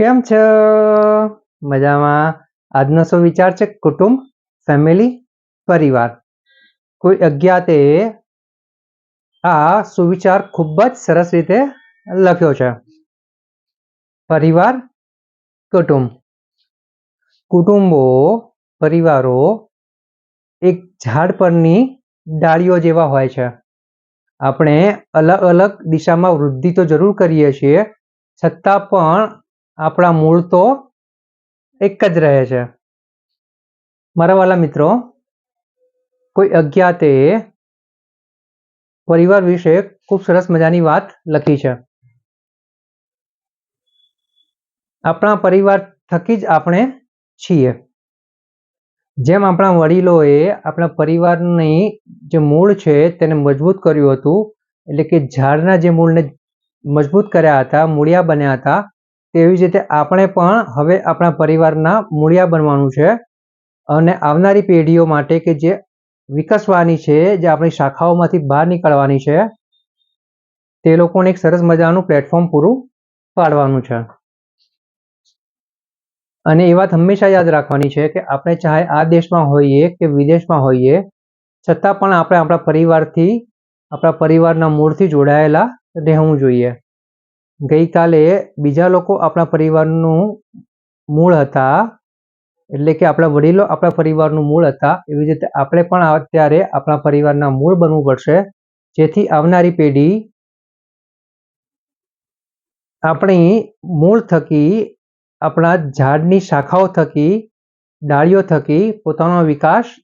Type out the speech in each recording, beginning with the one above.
કેમ છો? મજામાં. આજનો શું વિચાર છે? કુટુંબ ફેમિલી પરિવાર. કોઈ અજ્ઞાતે આ સુવિચાર ખૂબ જ સરસ રીતે લખ્યો છે. પરિવાર, કુટુંબ. કુટુંબો, પરિવારો એક ઝાડ પરની ડાળીઓ જેવા હોય છે. આપણે અલગ અલગ દિશામાં વૃદ્ધિ તો જરૂર કરીએ છીએ, છતાં પણ આપણા મૂળ તો એક જ રહે છે. મારા વાલા મિત્રો, કોઈ અજ્ઞાતે પરિવાર વિશે ખૂબ સરસ મજાની વાત લખી છે. આપણા પરિવાર થકી જ આપણે છીએ. જેમ આપણા વડીલોએ આપણા પરિવારની જે મૂળ છે તેને મજબૂત કર્યું હતું, એટલે કે ઝાડના જે મૂળને મજબૂત કર્યા હતા, મૂળિયા બન્યા હતા તેવી જ રીતે આપણે પણ હવે આપણા પરિવારના મૂળિયા બનવાનું છે. અને આવનારી પેઢીઓ માટે કે જે વિકસવાની છે, જે આપણી શાખાઓમાંથી બહાર નીકળવાની છે, તે લોકોને એક સરસ મજાનું પ્લેટફોર્મ પૂરું પાડવાનું છે. અને એ વાત હંમેશા યાદ રાખવાની છે કે આપણે ચાહે આ દેશમાં હોઈએ કે વિદેશમાં હોઈએ, છતાં પણ આપણે આપણા પરિવારથી, આપણા પરિવારના મૂળથી જોડાયેલા રહેવું જોઈએ. ગઈકાલે બીજા લોકો આપણા પરિવારનું મૂળ હતા. એટલે કે આપણા વડીલો આપણા પરિવારનું મૂળ હતા. એવી રીતે આપણે પણ અત્યારે આપણા પરિવારના મૂળ બનવું પડશે. જેથી આવનારી પેઢી આપણી મૂળ થકી, આપણા ઝાડની શાખાઓ થકી, ડાળીઓ થકી પોતાનો વિકાસ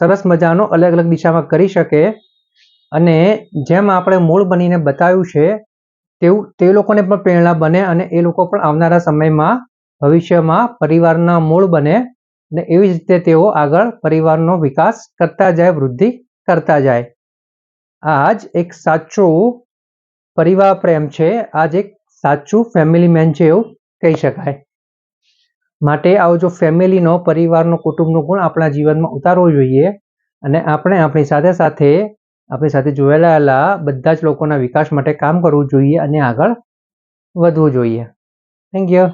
સરસ મજાનો અલગ અલગ દિશામાં કરી શકે. અને જેમ આપણે મૂળ બનીને બતાવ્યું છે તેવું, તે લોકોને પણ પ્રેરણા બને અને એ લોકો પણ આવનારા સમયમાં, ભવિષ્યમાં પરિવારના મૂળ બને અને એવી જ રીતે તેઓ આગળ પરિવારનો વિકાસ કરતા જાય, વૃદ્ધિ કરતા જાય. આ જ એક સાચું પરિવાર પ્રેમ છે. આ જ એક સાચું ફેમિલી મેન છે એવું કહી શકાય. માટે આવો જો ફેમિલીનો, પરિવારનો, કુટુંબનો ગુણ આપણા જીવનમાં ઉતારવો જોઈએ અને આપણે આપણી સાથે સાથે આપણી સાથે જોડાયેલા બધા જ લોકોના વિકાસ માટે કામ કરવું જોઈએ અને આગળ વધવું જોઈએ. Thank you